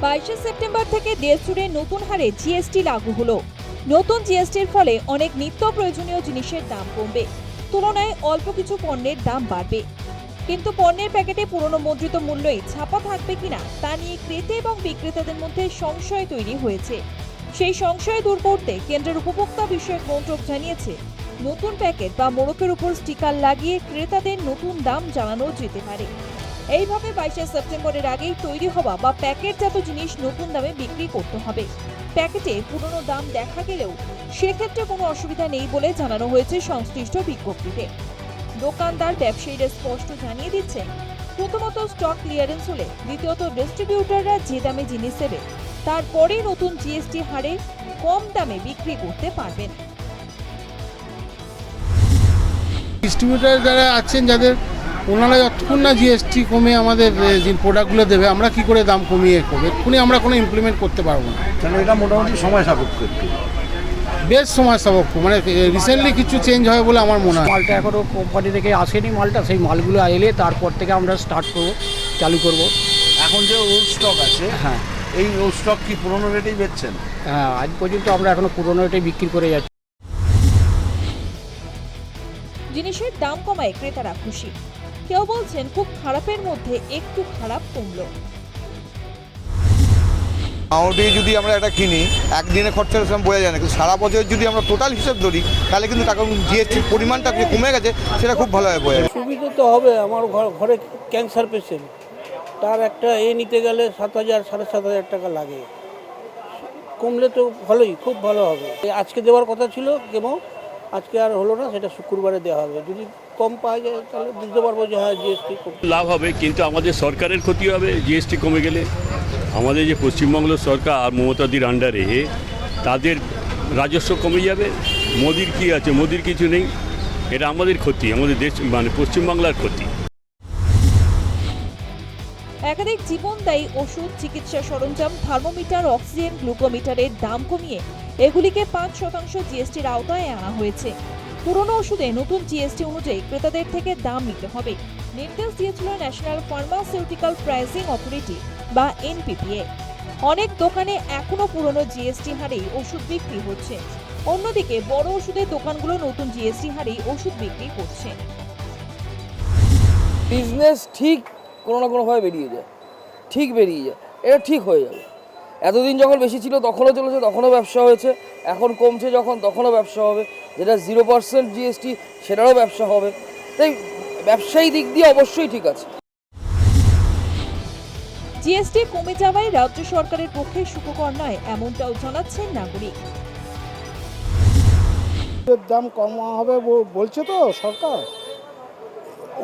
বাইশে সেপ্টেম্বর থেকে দেশ জুড়ে নতুন হারে জিএসটি লাগু হলো। নতুন জিএসটির ফলে অনেক নিত্য প্রয়োজনীয় জিনিসের দাম কমবে। তুলনায় অল্প কিছু পণ্যের দাম বাড়বে। কিন্তু পণ্যের প্যাকেটে পুরনো মুদ্রিত মূল্যই ছাপা থাকবে কিনা, তা নিয়ে ক্রেতা এবং বিক্রেতাদের মধ্যে সংশয় তৈরি হয়েছে। সেই সংশয় দূর করতে কেন্দ্রের উপভোক্তা বিষয়ক মন্ত্রক জানিয়েছে, নতুন প্যাকেট বা মোড়কের উপর স্টিকার লাগিয়ে ক্রেতাদের নতুন দাম জানানো যেতে পারে। এইভাবে বাইশে সেপ্টেম্বরের আগেই তৈরি হওয়া বা প্যাকেটজাত জিনিস নতুন দামে বিক্রি করতে হবে। প্যাকেটে পুরনো দাম দেখা গেলেও সেক্ষেত্রে কোনো অসুবিধা নেই বলে জানানো হয়েছে সংশ্লিষ্ট বিজ্ঞপ্তিতে। দোকানদার ব্যবসায়ীরা স্পষ্ট জানিয়ে দিচ্ছেন, প্রথমত স্টক ক্লিয়ারেন্স হলে, দ্বিতীয়ত ডিস্ট্রিবিউটাররা যে দামে জিনিস দেবে তারপরে নতুন জিএসটি হারে কম দামে বিক্রি করতে পারবেন। ডিস্ট্রিবিউটার যারা আছেন, যাদের ওনারা যতক্ষণ না জিএসটি কমে আমাদের যে প্রোডাক্টগুলো দেবে আমরা কি করে দাম কমিয়ে করব? এক্ষুনি আমরা কোনো ইমপ্লিমেন্ট করতে পারব না। কেন এটা মোটামুটি সময় সাপেক্ষ একটু? বেশ সময় সাপেক্ষ মানে রিসেন্টলি কিছু চেঞ্জ হয় বলে আমার মনে হয়। মালটা এখনও কোম্পানি থেকে আসেনি মালটা সেই মালগুলো এলে তারপর থেকে আমরা স্টার্ট করব চালু করব। এখন যে ওল্ড স্টক আছে হ্যাঁ। এই ওল্ড স্টক কি পুরোনো রেটেই বেচছেন? হ্যাঁ আজ পর্যন্ত আমরা এখনও পুরোনো রেটেই বিক্রি করে যাচ্ছি। জিনিসের দাম কমায় ক্রেতারা খুশি। কেউ বলছেন খুব খারাপের মধ্যে একটু খারাপ কমলো। মোটামুটি যদি আমরা এটা কিনি একদিনে খরচা সেরকম বোঝা যায় না কিন্তু সারা বছর যদি আমরা টোটাল হিসেব ধরি তাহলে কিন্তু টাকা জিএসটির পরিমাণটা যে কমে গেছে সেটা খুব ভালো ভালোভাবে বোঝা যায়। সুবিধা তো হবে আমার ঘর ঘরে ক্যান্সার পেশেন্ট তার একটা এ নিতে গেলে সাত হাজার সাড়ে সাত হাজার টাকা লাগে। কমলে তো ভালোই খুব ভালো হবে। এই আজকে দেওয়ার কথা ছিল কেমো আজকে আর হলো না সেটা শুক্রবারে দেওয়া হবে। যদি কম পাওয়া যায় তাহলে বুঝতে পারব যে হ্যাঁ জিএসটি লাভ হবে কিন্তু আমাদের সরকারের ক্ষতি হবে জিএসটি কমে গেলে। আমাদের যে পশ্চিমবঙ্গ সরকার আর মমতাদির আন্ডারে তাদের রাজস্ব কমে যাবে। মোদির কি আছে? মোদির কিছু নেই। এটা আমাদের ক্ষতি আমাদের দেশ মানে পশ্চিমবাংলার ক্ষতি। একাধিক জীবনদায়ী ওষুধ চিকিৎসা সরঞ্জাম থার্মোমিটার অক্সিজেন গ্লুকোমিটারের দাম কমিয়ে এগুলিকে পাঁচ শতাংশ জিএসটির আওতায় আনা হয়েছে। পুরনো ওষুধে নতুন জিএসটি অনুযায়ী ক্রেতাদের থেকে দাম নিতে হবে। নির্দেশ দিয়েছিল ন্যাশনাল ফার্মাসিউটিক্যাল প্রাইসিং অথরিটি বা এনপিপিএ। অনেক দোকানে এখনও পুরনো জিএসটি হারেই ওষুধ বিক্রি হচ্ছে। অন্যদিকে বড় ওষুধের দোকানগুলো নতুন জিএসটি হারেই ওষুধ বিক্রি করছে। বিজনেস ঠিক কোনো না কোনোভাবে বেরিয়ে যায়। ঠিক বেরিয়ে যায়। এটা ঠিক হয়ে যাবে। এতদিন যখন বেশি ছিল তখনও চলেছে তখনও ব্যবসা হয়েছে। এখন কমছে যখন তখনও ব্যবসা হবে। যেটা জিরো পার্সেন্ট জিএসটি সেটারও ব্যবসা হবে। তাই ব্যবসায়ী দিক দিয়ে অবশ্যই ঠিক আছে। জিএসটি কমে যাওয়ায় রাজ্য সরকারের পক্ষে সুখকর নয় এমনটাও জানাচ্ছেন নাগরিক। দাম কম হবে বলছে তো সরকার।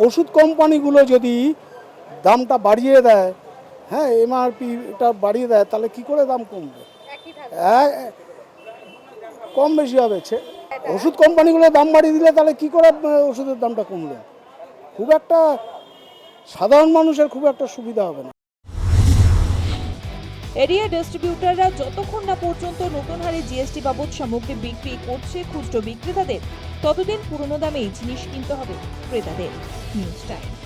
ওষুধ কোম্পানিগুলো যদি দামটা বাড়িয়ে দেয় হ্যাঁ এমআরপিটা বাড়িয়ে দেয়, তাহলে কি করে দাম কমবে? হ্যাঁ কম বেশি হবে ওষুধ কোম্পানিগুলো দাম বাড়িয়ে দিলে তাহলে কি করে ওষুধের দামটা কমবে? খুব একটা সাধারণ মানুষের খুব একটা সুবিধা হবে না। এরিয়া ডিস্ট্রিবিউটাররা যতক্ষণ না পর্যন্ত নতুন হারে জিএসটি বাবদ সামগ্রী বিক্রি করছে খুচরো বিক্রেতাদের, ততদিন পুরনো দামেই জিনিস কিনতে হবে ক্রেতাদের। News time.